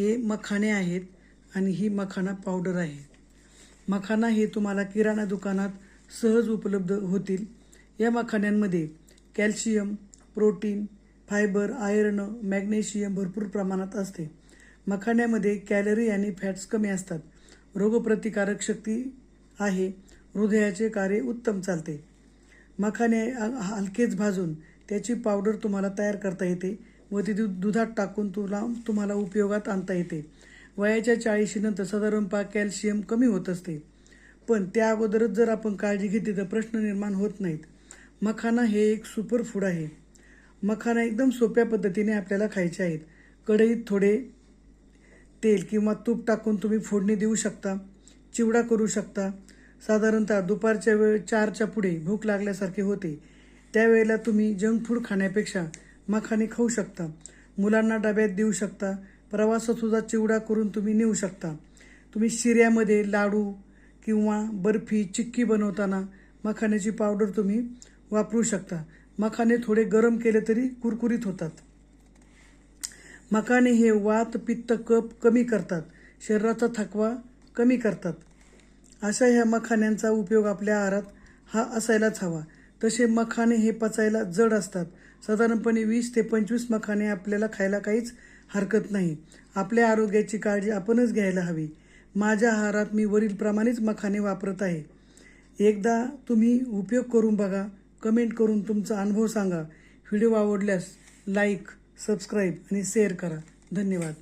हे मखाणे आहेत आणि ही मखाना पावडर आहे. मखाना हे तुम्हाला किराणा दुकानात सहज उपलब्ध होतील. या मखाण्यांमध्ये calcium protein fibre iron magnesium भरपूर प्रमाणात असते. मखाण्यामध्ये कॅलरी आणि फॅट्स कमी असतात. रोगप्रतिकारक शक्ती आहे. हृदयाचे कार्य उत्तम चालते. मखाने हलकेच भाजून त्याची पावडर तुम्हाला तयार करता येते. व ती दु- दुधात टाकून तुला तुम्हाला उपयोगात आणता येते. वयाच्या चाळीशीनंतर साधारण पा कॅल्शियम कमी होत असते. पण त्या अगोदरच जर आपण काळजी घेतली तर प्रश्न निर्माण होत नाहीत. मखाना हे एक सुपर फूड आहे. मखाना एकदम सोप्या पद्धतीने आपल्याला खायचे आहेत. कढईत थोडे तेल किंवा तूप टाकून तुम्ही फोडणी देऊ शकता चिवडा करू शकता. साधारणतः दुपारच्या वेळ चारच्या पुढे भूक लागल्यासारखे होते. त्यावेळेला तुम्ही जंक फूड खाण्यापेक्षा मखाने खाऊ शकता. मुलांना डब्यात देऊ शकता. प्रवासातसुद्धा चिवडा करून तुम्ही नेऊ शकता. तुम्ही शिऱ्यामध्ये लाडू किंवा बर्फी चिक्की बनवताना मखाण्याची पावडर तुम्ही वापरू शकता. मखाने थोडे गरम केले तरी कुरकुरीत होतात. मखाने हे वात पित्त कप कमी करतात. शरीराचा थकवा कमी करतात. अशा ह्या मखाण्यांचा उपयोग आपल्या आहारात हा असायलाच हवा. तसे मखाने हे पचायला जड असतात. साधारणपणे वीस ते पंचवीस मखाने आपल्याला खायला काहीच हरकत नाही. आपल्या आरोग्याची काळजी आपणच घ्यायला हवी. माझ्या आहारात मी वरीलप्रमाणेच मखाने वापरत आहे. एकदा तुम्ही उपयोग करून बघा. कमेंट करून तुमचा अनुभव सांगा. व्हिडिओ आवडल्यास लाईक सबस्क्राईब आणि शेअर करा. धन्यवाद.